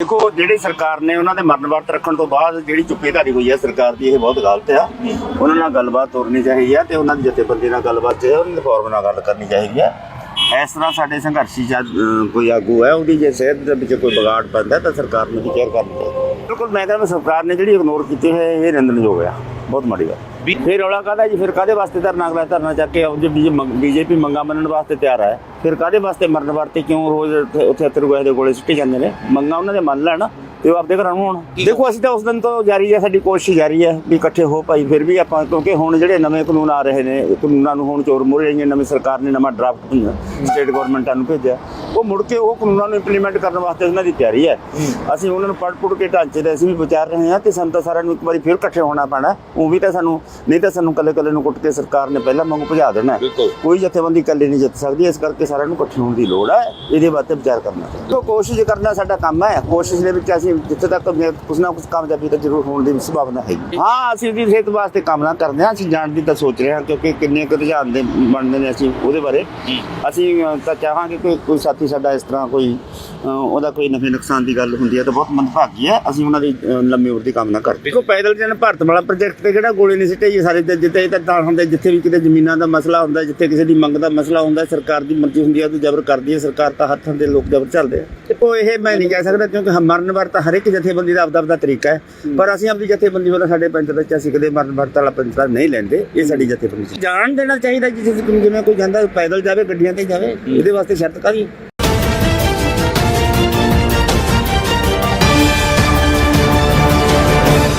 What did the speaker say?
ਦੇਖੋ, ਜਿਹੜੀ ਸਰਕਾਰ ਨੇ ਉਹਨਾਂ ਦੇ ਮਰਨ ਵਰਤ ਰੱਖਣ ਤੋਂ ਬਾਅਦ ਜਿਹੜੀ ਚੁੱਪੇਧਾਰੀ ਹੋਈ ਹੈ, ਸਰਕਾਰ ਦੀ ਇਹ ਬਹੁਤ ਗਲਤ ਆ। ਉਹਨਾਂ ਨਾਲ ਗੱਲਬਾਤ ਤੋਰਨੀ ਚਾਹੀਦੀ ਹੈ ਤੇ ਉਹਨਾਂ ਦੀ ਜਥੇਬੰਦੀ ਨਾਲ ਗੱਲਬਾਤ ਹੈ ਉਹਨਾਂ ਦੇ ਫੋਰਮ ਨਾਲ ਗੱਲ ਕਰਨੀ ਚਾਹੀਦੀ ਹੈ ਇਸ ਤਰ੍ਹਾਂ ਸਾਡੇ ਸੰਘਰਸ਼ੀ ਜਦ ਕੋਈ ਆਗੂ ਹੈ, ਉਹਦੀ ਜੇ ਸਿਹਤ ਦੇ ਵਿੱਚ ਕੋਈ ਵਿਗਾੜ ਪੈਂਦਾ ਤਾਂ ਸਰਕਾਰ ਨੂੰ ਵੀ ਕੇਅਰ ਕਰਨੀ ਚਾਹੀਦੀ ਬਿਲਕੁਲ, ਮੈਂ ਕਹਿੰਦਾ ਸਰਕਾਰ ਨੇ ਜਿਹੜੀ ਇਗਨੋਰ ਕੀਤੀ ਹੈ ਇਹ ਨਿੰਦਣਯੋਗ ਆ। ਬਹੁਤ ਮਾੜੀ ਗੱਲ। ਫਿਰ ਰੌਲਾ ਕਾਹਦਾ ਜੀ? ਫਿਰ ਕਾਦੇ ਵਾਸਤੇ ਧਰਨਾ ਅਗਲਾ ਧਰਨਾ ਚੱਕ ਕੇ ਜੇ ਬੀਜੇਪੀ ਮੰਗਾ ਮੰਨਣ ਵਾਸਤੇ ਤਿਆਰ ਹੈ ਫਿਰ ਕਾਦੇ ਵਾਸਤੇ ਮਰਨ ਵਾਸਤੇ ਕਿਉਂ ਰੋਜ਼ ਉੱਥੇ ਉੱਥੇ ਅਤਰਗੋਏ ਦੇ ਕੋਲੇ ਸੁੱਟੀ ਜਾਂਦੇ ਨੇ? ਮੰਗਾ ਉਹਨਾਂ ਦੇ ਮੰਨ ਲੈਣ ਤੇ ਉਹ ਆਪਦੇ ਘਰਾਂ ਨੂੰ ਹੋਣ ਦੇਖੋ ਅਸੀਂ ਤਾਂ ਉਸ ਦਿਨ ਤੋਂ ਜਾਰੀ ਹੈ ਸਾਡੀ ਕੋਸ਼ਿਸ਼ ਜਾਰੀ ਹੈ ਵੀ ਇਕੱਠੇ ਹੋ ਭਾਈ ਫਿਰ ਵੀ ਆਪਾਂ ਕਿਉਂਕਿ ਹੁਣ ਜਿਹੜੇ ਨਵੇਂ ਕਾਨੂੰਨ ਆ ਰਹੇ ਨੇ ਕਾਨੂੰਨਾਂ ਨੂੰ ਹੁਣ ਚੋਰ ਮੋਰੇ ਆਈਆਂ ਨਵੀਂ ਸਰਕਾਰ ਨੇ ਨਵਾਂ ਡਰਾਫਟ ਸਟੇਟ ਗਵਰਨਮੈਂਟਾਂ ਨੂੰ ਭੇਜਿਆ। ਉਹ ਮੁੜ ਕੇ ਉਹ ਕਾਨੂੰਨਾਂ ਨੂੰ ਇੰਪਲੀਮੈਂਟ ਕਰਨ ਵਾਸਤੇ ਉਹਨਾਂ ਦੀ ਤਿਆਰੀ ਹੈ। ਅਸੀਂ ਉਹਨਾਂ ਨੂੰ ਪੜ੍ਹ ਪੁੜ ਕੇ ਢਾਂਚੇ ਦੇ ਅਸੀਂ ਵੀ ਵਿਚਾਰ ਰਹੇ ਹਾਂ ਕਿ ਸਾਨੂੰ ਤਾਂ ਸਾਰਿਆਂ ਨੂੰ ਇੱਕ ਵਾਰੀ ਫਿਰ ਇਕੱਠੇ ਹੋਣਾ ਪੈਣਾ ਉਹ ਵੀ ਤਾਂ ਸਾਨੂੰ ਨਹੀਂ ਤਾਂ ਸਾਨੂੰ ਕੱਲੇ ਕੱਲੇ ਨੂੰ ਕੁੱਟ ਕੇ ਸਰਕਾਰ ਨੇ ਪਹਿਲਾਂ ਵਾਂਗੂ ਭਜਾ ਦੇਣਾ। ਕੋਈ ਜਥੇਬੰਦੀ ਇਕੱਲੇ ਨਹੀਂ ਜਿੱਤ ਸਕਦੀ ਇਸ ਕਰਕੇ ਸਾਰਿਆਂ ਨੂੰ ਇਕੱਠੇ ਹੋਣ ਦੀ ਲੋੜ ਹੈ। ਇਹਦੇ ਬਾਰੇ ਵਿਚਾਰ ਕਰਨਾ ਤੋ ਕੋਸ਼ਿਸ਼ ਕਰਨਾ ਸਾਡਾ ਕੰਮ ਹੈ। ਕੋਸ਼ਿਸ਼ ਦੇ ਵਿੱਚ ਅਸੀਂ ਜਿੱਥੇ ਤੱਕ ਕੁਛ ਨਾ ਕੁਛ ਕਾਮਯਾਬੀ ਤਾਂ ਜ਼ਰੂਰ ਹੋਣ ਦੀ ਸੰਭਾਵਨਾ ਹੈ ਹਾਂ। ਅਸੀਂ ਵੀ ਸਿਹਤ ਵਾਸਤੇ ਕੰਮ ਨਾ ਕਰਦੇ ਹਾਂ। ਅਸੀਂ ਜਾਣ ਦੀ ਤਾਂ ਸੋਚ ਰਹੇ ਹਾਂ ਕਿਉਂਕਿ ਕਿੰਨੇ ਕੁ ਰੁਝਾਨ ਦੇ ਬਣਦੇ ਨੇ ਅਸੀਂ ਉਹਦੇ ਬਾਰੇ। ਅਸੀਂ ਤਾਂ ਚਾਹਾਂਗੇ ਕਿ ਕੋਈ ਸਾਥੀ ਸਾਡਾ ਇਸ ਤਰ੍ਹਾਂ ਕੋਈ ਅ, ਉਹਦਾ ਕੋਈ ਨਫੇ ਨੁਕਸਾਨ ਦੀ ਗੱਲ ਹੁੰਦੀ ਹੈ ਤਾਂ ਬਹੁਤ ਮੰਦਭਾਗੀ ਹੈ। ਅਸੀਂ ਉਹਨਾਂ ਦੀ ਅ, ਲੰਮੀ ਉਮਰ ਦੀ ਕਾਮਨਾ ਕਰਦੇ ਦੇਖੋ ਪੈਦਲ ਜਨ ਭਾਰਤ ਵਾਲਾ ਪ੍ਰੋਜੈਕਟ ਤੇ ਕਿਹੜਾ ਗੋਲੇ ਨਹੀਂ ਸਿੱਟੇ ਜੀ ਸਾਰੇ ਤੇ ਜਿੱਥੇ ਇਹ ਤਾਂ ਹੁੰਦੇ ਜਿੱਥੇ ਵੀ ਕਿਤੇ ਜ਼ਮੀਨਾਂ ਦਾ ਮਸਲਾ ਹੁੰਦਾ ਜਿੱਥੇ ਕਿਸੇ ਦੀ ਮੰਗ ਦਾ ਮਸਲਾ ਹੁੰਦਾ ਸਰਕਾਰ ਦੀ ਮਰਜ਼ੀ ਹੁੰਦੀ ਹੈ ਤੇ ਜ਼ਬਰ ਕਰਦੀ ਹੈ ਸਰਕਾਰ ਤਾਂ ਹੱਥਾਂ ਦੇ ਲੋਕ ਜ਼ਬਰ ਚੱਲਦੇ ਆ। ਦੇਖੋ ਇਹ ਮੈਂ ਨਹੀਂ ਕਹਿ ਸਕਦਾ ਕਿਉਂਕਿ ਮਰਨ ਵਰਤ ਹਰ ਇੱਕ ਜਥੇਬੰਦੀ ਦਾ ਆਪਦਾ ਆਪਦਾ ਤਰੀਕਾ ਹੈ। ਪਰ ਅਸੀਂ ਆਪਣੀ ਜਥੇਬੰਦੀ ਵੱਲੋਂ ਸਾਡੇ ਪੰਚ ਵਿੱਚ ਅਸੀਂ ਕਦੇ ਮਰਨ ਵਰਤ ਵਾਲਾ ਪੰਚਤਾ ਨਹੀਂ ਲੈਂਦੇ ਇਹ ਸਾਡੀ ਜਥੇਬੰਦੀ ਸੀ। ਜਾਣ ਦੇਣਾ ਚਾਹੀਦਾ ਜਿਸ ਜਿਵੇਂ ਕੋਈ ਜਾਂਦਾ ਪੈਦਲ ਜਾਵੇ ਗੱਡੀਆਂ ਤੇ ਜਾਵੇ ਇਹਦੇ ਵਾਸਤੇ ਸ਼ਰਤ ਕਾਹਦੀ